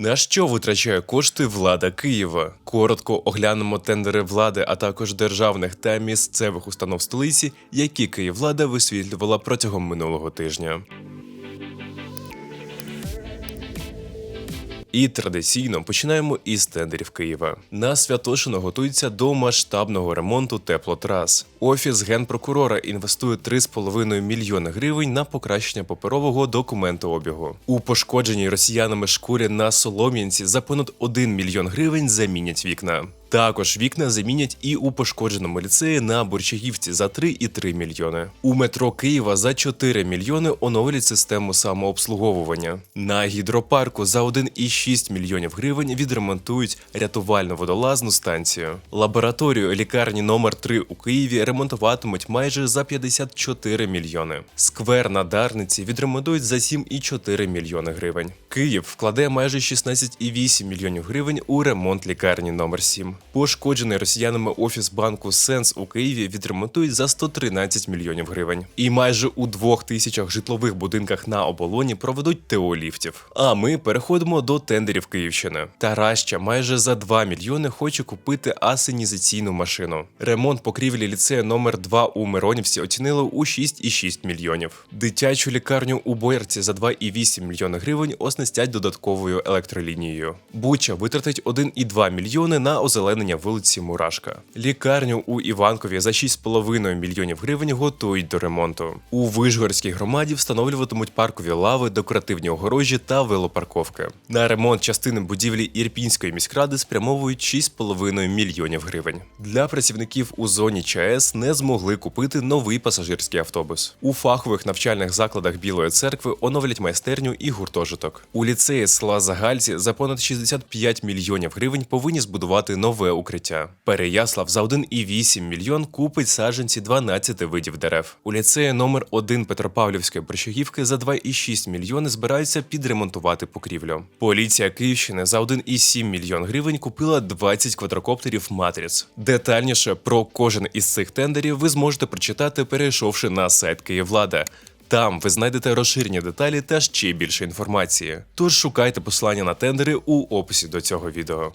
На що витрачає кошти влада Києва? Коротко оглянемо тендери влади, а також державних та місцевих установ столиці, які Київлада висвітлювала протягом минулого тижня. І традиційно починаємо із тендерів Києва. На Святошино готується до масштабного ремонту теплотрас. Офіс генпрокурора інвестує 3,5 мільйони гривень на покращення паперового документообігу. У пошкодженій росіянами шкурі на Солом'янці за понад 1 мільйон гривень замінять вікна. Також вікна замінять і у пошкодженому ліцеї на Борчагівці за 3,3 мільйони. У метро Києва за 4 мільйони оновлять систему самообслуговування. На гідропарку за 1,6 мільйонів гривень відремонтують рятувально водолазну станцію. Лабораторію лікарні номер 3 у Києві ремонтуватимуть майже за 54 мільйони. Сквер на Дарниці відремонтують за 7,4 мільйони гривень. Київ вкладе майже 16,8 мільйонів гривень у ремонт лікарні номер 7. Пошкоджений росіянами офіс банку Сенс у Києві відремонтують за 113 мільйонів гривень. І майже у двох тисячах житлових будинках на оболоні проведуть теоліфтів. А ми переходимо до тендерів Київщини. Тараща майже за 2 мільйони хоче купити асенізаційну машину. Ремонт покрівлі ліцею номер 2 у Миронівці оцінили у 6,6 мільйонів. Дитячу лікарню у Боярці за 2,8 мільйони гривень оснастять додатковою електролінією. Буча витратить 1,2 мільйони на озеленення вулиці Мурашка. Лікарню у Іванкові за 6,5 мільйонів гривень готують до ремонту. У Вишгородській громаді встановлюватимуть паркові лави, декоративні огорожі та велопарковки. На ремонт частини будівлі Ірпінської міськради спрямовують 6,5 мільйонів гривень. Для працівників у зоні ЧАЕС не змогли купити новий пасажирський автобус. У фахових навчальних закладах Білої церкви оновлять майстерню і гуртожиток. У ліцеї села Загальці за понад 65 мільйонів гривень повинні збудувати нове укриття. Переяслав за 1,8 мільйон купить саджанці 12 видів дерев. У ліцеї номер 1 Петропавлівської Борщагівки за 2,6 мільйони збираються підремонтувати покрівлю. Поліція Київщини за 1,7 мільйон гривень купила 20 квадрокоптерів Матріц. Детальніше про кожен із цих тендерів ви зможете прочитати, перейшовши на сайт Київлада. Там ви знайдете розширені деталі та ще більше інформації. Тож шукайте посилання на тендери у описі до цього відео.